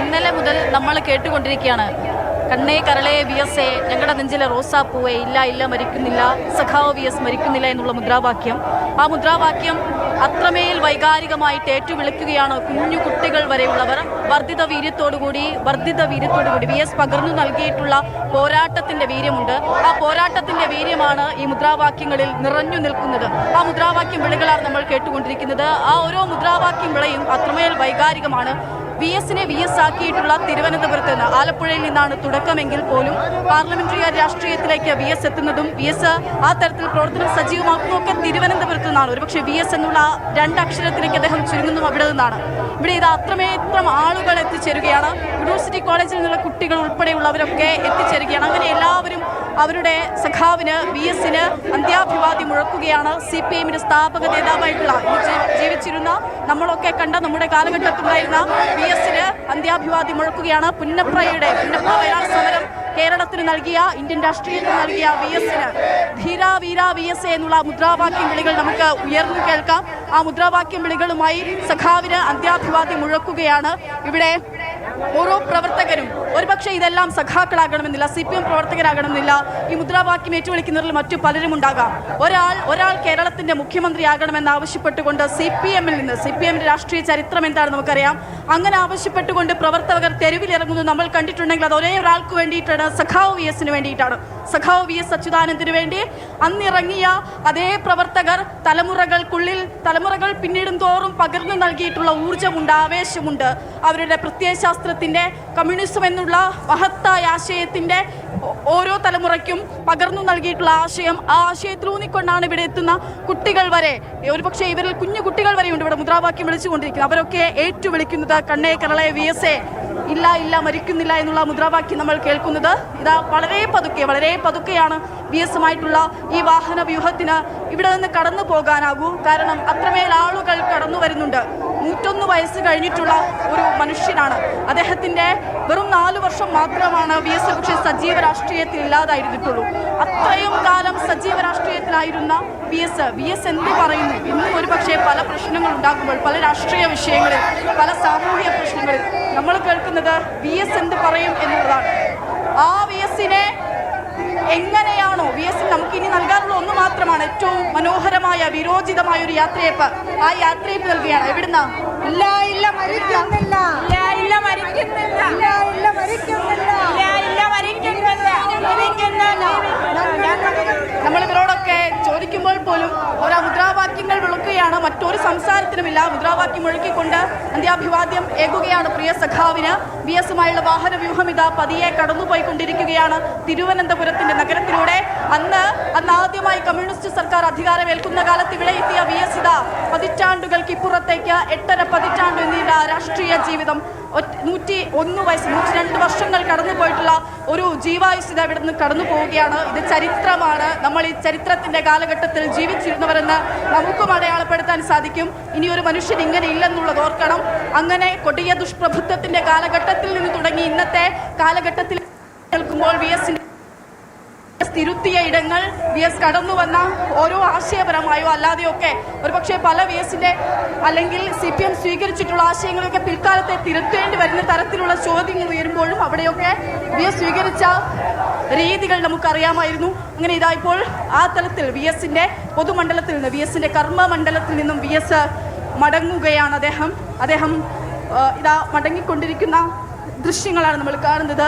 ഇന്നലെ മുതൽ നമ്മൾ കേട്ടുകൊണ്ടിരിക്കുകയാണ്. കണ്ണേ കരളേ വി എസ് എ ഞങ്ങളുടെ നെഞ്ചിലെ റോസാപ്പൂവെ ഇല്ല ഇല്ല മരിക്കുന്നില്ല സഖാവ് വി എസ് മരിക്കുന്നില്ല എന്നുള്ള മുദ്രാവാക്യം. ആ മുദ്രാവാക്യം അത്രമേൽ വൈകാരികമായിട്ട് ഏറ്റുവിളിക്കുകയാണ് കുഞ്ഞു കുട്ടികൾ വരെയുള്ളവർ. വർദ്ധിത വീര്യത്തോടുകൂടി വർദ്ധിത വീര്യത്തോടുകൂടി വി എസ് പകർന്നു നൽകിയിട്ടുള്ള പോരാട്ടത്തിന്റെ വീര്യമുണ്ട്. ആ പോരാട്ടത്തിന്റെ വീര്യമാണ് ഈ മുദ്രാവാക്യങ്ങളിൽ നിറഞ്ഞു നിൽക്കുന്നത്. ആ മുദ്രാവാക്യം വിളികളാണ് നമ്മൾ കേട്ടുകൊണ്ടിരിക്കുന്നത്. ആ ഓരോ മുദ്രാവാക്യം വിളയും അത്രമേൽ വൈകാരികമാണ്. വി എസിനെ വി എസ് ആക്കിയിട്ടുള്ള തിരുവനന്തപുരത്ത് നിന്ന് ആലപ്പുഴയിൽ നിന്നാണ് തുടക്കമെങ്കിൽ പോലും പാർലമെന്ററി രാഷ്ട്രീയത്തിലേക്ക് വി എസ് എത്തുന്നതും വി എസ് ആ തരത്തിൽ പ്രവർത്തനം സജീവമാക്കുന്നതും ഒക്കെ തിരുവനന്തപുരത്ത് നിന്നാണ്. ഒരുപക്ഷെ വി എസ് എന്നുള്ള രണ്ടക്ഷരത്തിലേക്ക് അദ്ദേഹം ചുരുങ്ങുന്നതും അവിടെ നിന്നാണ്. ഇവിടെ ഇത് അത്രമേത്രം ആളുകൾ എത്തിച്ചേരുകയാണ്. യൂണിവേഴ്സിറ്റി കോളേജിൽ നിന്നുള്ള കുട്ടികൾ ഉൾപ്പെടെയുള്ളവരൊക്കെ എത്തിച്ചേരുകയാണ്. അങ്ങനെ എല്ലാവരും അവരുടെ സഖാവിന് വി എസിന് അന്ത്യാഭിവാദ്യം മുഴക്കുകയാണ് സി പി എമ്മിന്റെ സ്ഥാപക നേതാവായിട്ടുള്ള ജീവിച്ചിരുന്ന നമ്മളൊക്കെ കണ്ട നമ്മുടെ കാലഘട്ടത്തിലുണ്ടായിരുന്ന വി എസിന് അന്ത്യാഭിവാദ്യം മുഴക്കുകയാണ്. പുന്നപ്രയുടെ പുന്നപ്ര സമരം കേരളത്തിന് നൽകിയ ഇന്ത്യൻ രാഷ്ട്രീയത്തിന് നൽകിയ വി എസിന് ധീര വീര വി എസ് എ എന്നുള്ള മുദ്രാവാക്യം വിളികൾ നമുക്ക് ഉയർന്നു കേൾക്കാം. ആ മുദ്രാവാക്യം വിളികളുമായി സഖാവിന് അന്ത്യാഭിവാദ്യം മുഴക്കുകയാണ്. ഇവിടെ ഓരോ പ്രവർത്തകരും ഒരുപക്ഷെ ഇതെല്ലാം സഖാക്കളാകണമെന്നില്ല സി പി എം പ്രവർത്തകരാകണമെന്നില്ല ഈ മുദ്രാവാക്യം ഏറ്റുവിളിക്കുന്നവരിൽ മറ്റു പലരും ഉണ്ടാകാം. ഒരാൾ ഒരാൾ കേരളത്തിന്റെ മുഖ്യമന്ത്രിയാകണമെന്ന് ആവശ്യപ്പെട്ടുകൊണ്ട് സി പി എമ്മിൽ നിന്ന് സി പി എമ്മിന്റെ രാഷ്ട്രീയ ചരിത്രം എന്താണെന്ന് നമുക്കറിയാം. അങ്ങനെ ആവശ്യപ്പെട്ടുകൊണ്ട് പ്രവർത്തകർ തെരുവിലിറങ്ങുന്നത് നമ്മൾ കണ്ടിട്ടുണ്ടെങ്കിൽ അത് ഒരേ ഒരാൾക്ക് വേണ്ടിയിട്ടാണ്. സഖാവ് വി എസിന് വേണ്ടിയിട്ടാണ്. സഖാവ് വി എസ് അച്യുതാനന്ദന് വേണ്ടി അന്നിറങ്ങിയ അതേ പ്രവർത്തകർ തലമുറകൾക്കുള്ളിൽ തലമുറകൾ പിന്നീടും തോറും പകർന്നു നൽകിയിട്ടുള്ള ഊർജമുണ്ട് ആവേശമുണ്ട്. അവരുടെ പ്രത്യയശാസ്ത്രത്തിന്റെ കമ്മ്യൂണിസം എന്നുള്ള മഹത്തായ ആശയത്തിന്റെ ഓ- ഓരോ തലമുറയ്ക്കും പകർന്നു നൽകിയിട്ടുള്ള ആശയം ആ ആശയത്തിൽ ഊന്നിക്കൊണ്ടാണ് ഇവിടെ എത്തുന്ന കുട്ടികൾ വരെ. ഒരുപക്ഷെ ഇവരിൽ കുഞ്ഞു കുട്ടികൾ വരെയുണ്ട് ഇവിടെ മുദ്രാവാക്യം വിളിച്ചുകൊണ്ടിരിക്കുന്നത്. അവരൊക്കെ ഏറ്റുവിളിക്കുന്നത് കണ്ണേ കരളെ വി എസ് എ ഇല്ല ഇല്ല മരിക്കുന്നില്ല എന്നുള്ള മുദ്രാവാക്യം നമ്മൾ കേൾക്കുന്നത്. ഇതാ വളരെ പതുക്കെ വളരെ പതുക്കെയാണ് വി എമായിട്ടുള്ള ഈ വാഹന വ്യൂഹത്തിന് ഇവിടെ നിന്ന് കടന്നു പോകാനാകൂ. കാരണം അത്രമേൽ ആളുകൾ കടന്നു വരുന്നുണ്ട്. നൂറ്റൊന്ന് വയസ്സ് കഴിഞ്ഞിട്ടുള്ള ഒരു മനുഷ്യനാണ്. അദ്ദേഹത്തിന്റെ വെറും നാല് വർഷം മാത്രമാണ് വി എസ് പക്ഷേ സജീവ രാഷ്ട്രീയത്തിൽ ഇല്ലാതായിരുന്നിട്ടുള്ളൂ അത്രയും കാലം സജീവ രാഷ്ട്രീയത്തിലായിരുന്ന വി എസ് വി എസ് എന്ത് പറയുന്നു? ഇന്നും ഒരു പക്ഷേ പല പ്രശ്നങ്ങൾ ഉണ്ടാകുമ്പോൾ പല രാഷ്ട്രീയ വിഷയങ്ങളിൽ പല സാമൂഹിക പ്രശ്നങ്ങളിൽ നമ്മൾ കേൾക്കുന്നത് വി എസ് എന്ത് പറയും എന്നുള്ളതാണ്. ആ വി എസിനെ എങ്ങനെയാണോ വി എസ് നമുക്ക് ഇനി നൽകാനുള്ള ഒന്ന് മാത്രമാണ് ഏറ്റവും മനോഹരമായ വിരോചിതമായ ഒരു യാത്രയപ്പ്. ആ യാത്രയപ്പ് നൽകുകയാണ്. എവിടുന്ന? ഇല്ല ഇല്ല മരിക്കുന്നില്ല. ഇല്ല ഇല്ല മരിക്കുന്നില്ല. ഇല്ല ഇല്ല മരിക്കുന്നില്ല. ഇല്ല ഇല്ല മരിക്കുന്നില്ല. മരിക്കുന്നില്ല. നമ്മൾ ഇവരോടൊക്കെ ചോദിക്കുമ്പോൾ പോലും മറ്റൊരു സംസാരത്തിനുമില്ല. മുദ്രാവാക്യം മുഴക്കിക്കൊണ്ട് അന്ത്യാഭിവാദ്യം ഏകുകയാണ് പ്രിയ സഖാവിന്. വി എസുമായുള്ള വാഹന വ്യൂഹം ഇതാ പതിയെ കടന്നുപോയിക്കൊണ്ടിരിക്കുകയാണ് തിരുവനന്തപുരത്തിന്റെ നഗരത്തിലൂടെ. അന്ന് അന്ന് ആദ്യമായി കമ്മ്യൂണിസ്റ്റ് സർക്കാർ അധികാരമേൽക്കുന്ന കാലത്ത് ഇവിടെ എത്തിയ വി എസ് ഇതാ പതിറ്റാണ്ടുകൾക്ക് ഇപ്പുറത്തേക്ക് എട്ടര പതിറ്റാണ്ട് നീണ്ട രാഷ്ട്രീയ ജീവിതം നൂറ്റി ഒന്ന് വയസ്സ് നൂറ്റി രണ്ട് വർഷങ്ങൾ കടന്നു പോയിട്ടുള്ള ഒരു ജീവായുസ് ഇവിടെ നിന്ന് കടന്നു പോവുകയാണ് ഇത് ചരിത്രമാണ്. നമ്മൾ ഈ ചരിത്രത്തിന്റെ കാലഘട്ടത്തിൽ ജീവിച്ചിരുന്നവരെന്ന് നമുക്കും അടയാളപ്പെടുത്താൻ സാധിക്കും. ഇനി ഒരു മനുഷ്യൻ ഇങ്ങനെ ഇല്ലെന്നുള്ളത് ഓർക്കണം. അങ്ങനെ കൊടിയ ദുഷ്പ്രഭുത്വത്തിന്റെ കാലഘട്ടത്തിൽ നിന്ന് തുടങ്ങി ഇന്നത്തെ കാലഘട്ടത്തിൽ കേൾക്കുമ്പോൾ വി എസിന്റെ തിരുത്തിയ ഇടങ്ങൾ വി എസ് കടന്നു വന്ന ഓരോ ആശയപരമായോ അല്ലാതെയൊക്കെ ഒരുപക്ഷെ പല വി എസിന്റെ അല്ലെങ്കിൽ സി പി എം സ്വീകരിച്ചിട്ടുള്ള ആശയങ്ങളൊക്കെ പിൽക്കാലത്തെ തിരുത്തേണ്ടി വരുന്ന തരത്തിലുള്ള ചോദ്യങ്ങൾ ഉയരുമ്പോഴും അവിടെയൊക്കെ വി എസ് സ്വീകരിച്ച രീതികൾ നമുക്കറിയാമായിരുന്നു. അങ്ങനെ ഇതാ ഇപ്പോൾ ആ തലത്തിൽ വി എസിന്റെ പൊതുമണ്ഡലത്തിൽ നിന്ന് വി എസിന്റെ കർമ്മമണ്ഡലത്തിൽ നിന്നും വി എസ് മടങ്ങുകയാണ് അദ്ദേഹം. അദ്ദേഹം ഇതാ മടങ്ങിക്കൊണ്ടിരിക്കുന്ന ദൃശ്യങ്ങളാണ് നമ്മൾ കാണുന്നത്.